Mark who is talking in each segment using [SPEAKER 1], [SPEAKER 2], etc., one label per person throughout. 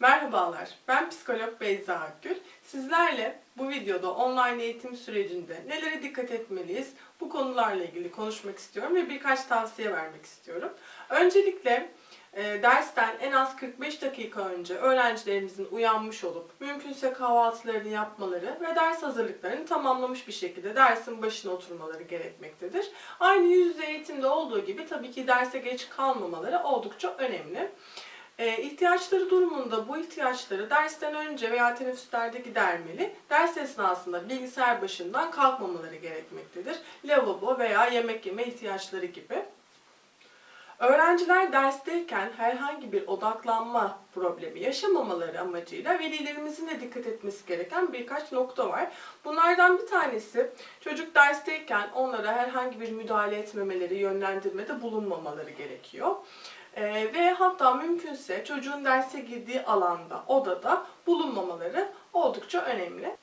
[SPEAKER 1] Merhabalar, ben psikolog Beyza Akgül. Sizlerle bu videoda online eğitim sürecinde nelere dikkat etmeliyiz bu konularla ilgili konuşmak istiyorum ve birkaç tavsiye vermek istiyorum. Öncelikle e, dersten en az 45 dakika önce öğrencilerimizin uyanmış olup mümkünse kahvaltılarını yapmaları ve ders hazırlıklarını tamamlamış bir şekilde dersin başına oturmaları gerekmektedir. Aynı yüz yüze eğitimde olduğu gibi tabii ki derse geç kalmamaları oldukça önemli. E, ihtiyaçları durumunda bu ihtiyaçları dersten önce veya teneffüslerde gidermeli. Ders esnasında bilgisayar başından kalkmamaları gerekmektedir. Lavabo veya yemek yeme ihtiyaçları gibi. Öğrenciler dersteyken herhangi bir odaklanma problemi yaşamamaları amacıyla velilerimizin de dikkat etmesi gereken birkaç nokta var. Bunlardan bir tanesi çocuk dersteyken onlara herhangi bir müdahale etmemeleri, yönlendirmede bulunmamaları gerekiyor. Ee, ve hatta mümkünse çocuğun derse girdiği alanda, odada bulunmamaları oldukça önemli.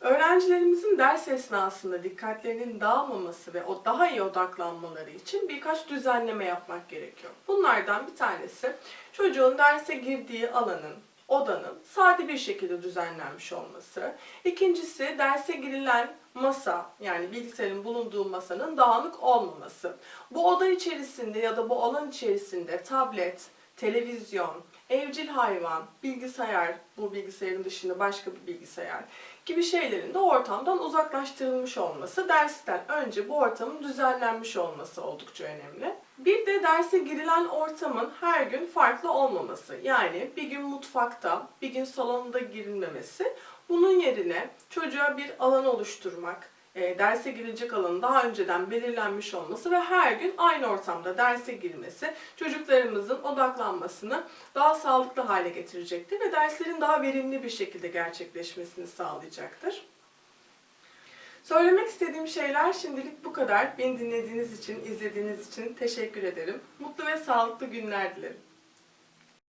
[SPEAKER 1] Öğrencilerimizin ders esnasında dikkatlerinin dağılmaması ve o daha iyi odaklanmaları için birkaç düzenleme yapmak gerekiyor. Bunlardan bir tanesi çocuğun derse girdiği alanın, odanın sade bir şekilde düzenlenmiş olması. İkincisi derse girilen masa yani bilgisayarın bulunduğu masanın dağınık olmaması. Bu oda içerisinde ya da bu alan içerisinde tablet, televizyon, evcil hayvan, bilgisayar, bu bilgisayarın dışında başka bir bilgisayar gibi şeylerin de ortamdan uzaklaştırılmış olması, dersten önce bu ortamın düzenlenmiş olması oldukça önemli. Bir de derse girilen ortamın her gün farklı olmaması. Yani bir gün mutfakta, bir gün salonda girilmemesi. Bunun yerine çocuğa bir alan oluşturmak, e, derse girilecek alanın daha önceden belirlenmiş olması ve her gün aynı ortamda derse girmesi çocuklarımızın odaklanmasını daha sağlıklı hale getirecektir ve derslerin daha verimli bir şekilde gerçekleşmesini sağlayacaktır. Söylemek istediğim şeyler şimdilik bu kadar. Beni dinlediğiniz için, izlediğiniz için teşekkür ederim. Mutlu ve sağlıklı günler dilerim.